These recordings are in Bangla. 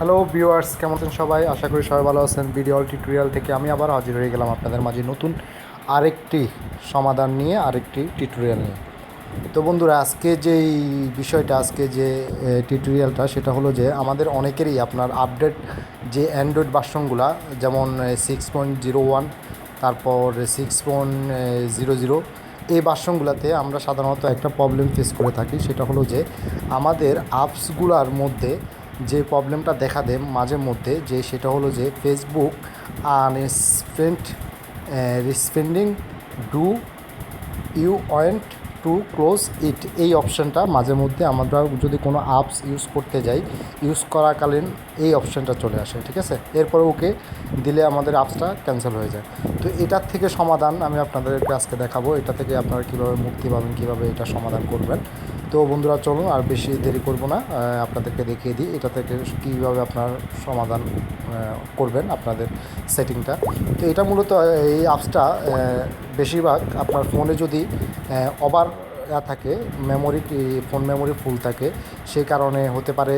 হ্যালো ভিউয়ার্স কেমন আছেন সবাই? আশা করি সবাই ভালো আছেন। ভিডিও টিউটোরিয়াল থেকে আমি আবার হাজির হয়ে গেলাম আপনাদের মাঝে নতুন আরেকটি সমাধান নিয়ে, আরেকটি টিউটোরিয়াল নিয়ে। তো বন্ধুরা, আজকে যেই বিষয়টা, আজকে যে টিউটোরিয়ালটা সেটা হলো যে, আমাদের অনেকেরই আপনার আপডেট যে অ্যান্ড্রয়েড ভার্সনগুলা যেমন সিক্স পয়েন্ট জিরো ওয়ান তারপর সিক্স পয়েন্ট জিরো জিরো এই ভার্সনগুলোতে আমরা সাধারণত একটা প্রবলেম ফেস করে থাকি। সেটা হলো যে, আমাদের অ্যাপসগুলোর মধ্যে যে প্রবলেমটা দেখা দেয় মাঝে মধ্যে, যে সেটা হলো যে Facebook আনস্পেন্ড responding do you want to close it এই অপশানটা মাঝে মধ্যে আমরা যদি কোনো অ্যাপস ইউজ করতে যাই ইউজ করাকালীন এই অপশানটা চলে আসে, ঠিক আছে? এরপরে ওকে দিলে আমাদের অ্যাপসটা ক্যান্সেল হয়ে যায়। তো এটার থেকে সমাধান আমি আপনাদেরকে আজকে দেখাবো। এটা থেকে আপনারা কীভাবে মুক্তি পাবেন, কীভাবে এটা সমাধান করবেন। তো বন্ধুরা চলুন আর বেশি দেরি করব না। আপনাদেরকে দেখিয়ে দিই এটা থেকে কীভাবে আপনার সমাধান করবেন আপনাদের সেটিংটা। তো এটা মূলত এই অ্যাপসটা বেশিরভাগ আপনার ফোনে যদি ওভার থাকে, মেমোরি ফোন মেমোরি ফুল থাকে, সেই কারণে হতে পারে।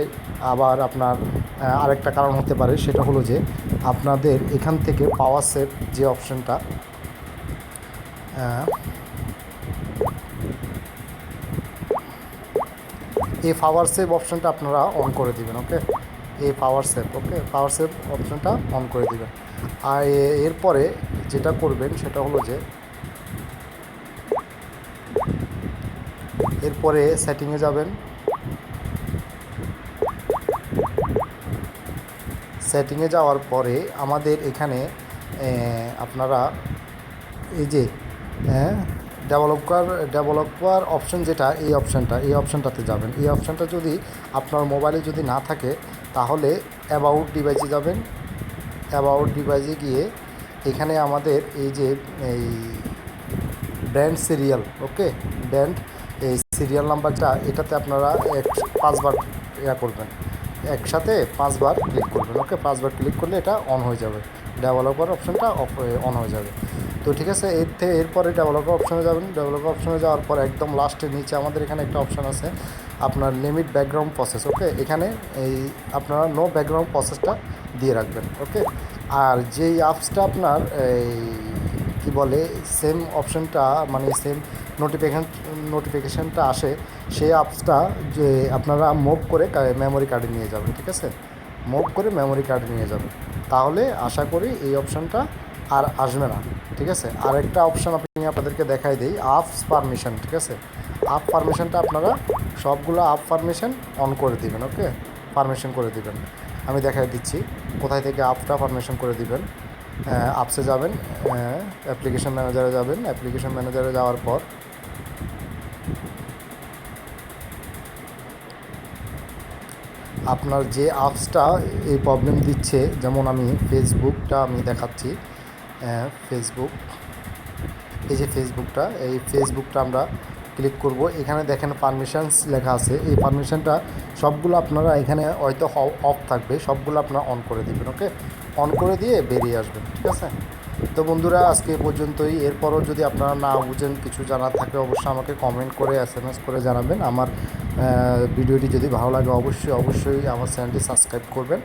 আবার আপনার আরেকটা কারণ হতে পারে, সেটা হলো যে আপনাদের এখান থেকে পাওয়ার সেভ যে অপশনটা এই পাওয়ার সেভ অপশনটা আপনারা অন করে দিবেন ওকে এই power save okay power save অপশানটা অন করে দিবেন। আর এরপরে যেটা করবেন সেটা হলো যে, এরপরে সেটিংয়ে যাবেন। সেটিংয়ে যাওয়ার পরে আমাদের এখানে আপনারা, এই যে হ্যাঁ ডেভেলপার ডেভেলপার অপশন যেটা, এই অপশানটা এই অপশানটাতে যাবেন। এই অপশানটা যদি আপনার মোবাইলে যদি না থাকে, তাহলে অ্যাবাউট ডিভাইসে যাবেন। অ্যাবাউট ডিভাইসে গিয়ে এখানে আমাদের এই যে, এই ব্র্যান্ড সিরিয়াল ওকে ব্র্যান্ড এই সিরিয়াল নাম্বারটা এটাতে আপনারা এক, পাঁচবার ইয়া করবেন। একসাথে পাঁচবার ক্লিক করবেন ওকে পাঁচবার ক্লিক করলে এটা অন হয়ে যাবে। ডেভেলপার অপশনটা অফ অন হয়ে যাবে। তো ঠিক আছে, এর থেকে এরপরে ডেভেলপার অপশনে যাবেন। ডেভেলপার অপশনে যাওয়ার পর একদম লাস্টে নিচে আমাদের এখানে একটা অপশান আছে, আপনার লিমিট ব্যাকগ্রাউন্ড প্রসেস ওকে এখানে এই আপনারা নো ব্যাকগ্রাউন্ড প্রসেসটা দিয়ে রাখবেন ওকে আর যেই অ্যাপসটা আপনার এই কী বলে সেম অপশনটা মানে সেম নোটিফিকেশন নোটিফিকেশানটা আসে, সেই অ্যাপসটা যে আপনারা মুভ করে মেমোরি কার্ডে নিয়ে যাবেন, ঠিক আছে? মুভ করে মেমোরি কার্ডে নিয়ে যাবেন। তাহলে আশা করি এই অপশনটা আর আসবে না, ঠিক আছে? আর একটা অপশান আপনি আপনাদেরকে দেখাই দিই আপস পারমিশন ঠিক আছে? আপ পারমিশনটা আপনারা সবগুলো আপ পারমিশন অন করে দিবেন ওকে পারমিশন করে দিবেন। আমি দেখাই দিচ্ছি, কোথায় থেকে আপটা পারমিশন করে দিবেন। আপসে যাবেন অ্যাপ্লিকেশন ম্যানেজারে যাবেন অ্যাপ্লিকেশন ম্যানেজারে যাওয়ার পর আপনার যে আপসটা এই প্রবলেম দিচ্ছে, যেমন আমি ফেসবুকটা আমি দেখাচ্ছি ফেসবুক এই যে ফেসবুকটা এই ফেসবুকটা আমরা ক্লিক করব। এখানে দেখেন পারমিশনস লেখা আছে। এই পারমিশনটা সবগুলো আপনারা এখানে হয়তো অফ থাকবে। সবগুলো আপনারা অন করে দিবেন ওকে অন করে দিয়ে বেরিয়ে আসবেন, ঠিক আছে? তো বন্ধুরা, আজকে পর্যন্তই। এরপরও যদি আপনারা না বুঝেন, কিছু জানার থাকে, অবশ্যই আমাকে কমেন্ট করে এস এম এস করে জানাবেন। আমার ভিডিওটি যদি ভালো লাগে অবশ্যই অবশ্যই আমার চ্যানেলটি সাবস্ক্রাইব করবেন।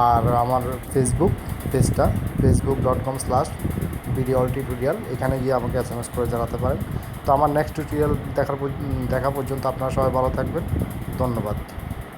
আর আমার ফেসবুক পেজটা Facebook dot com slash video tutorial এখানে গিয়ে আমাকে এস এম এস করে জানাতে পারেন। তো আমার নেক্সট টিউটোরিয়াল দেখার দেখা পর্যন্ত আপনারা সবাই ভালো থাকবেন। ধন্যবাদ।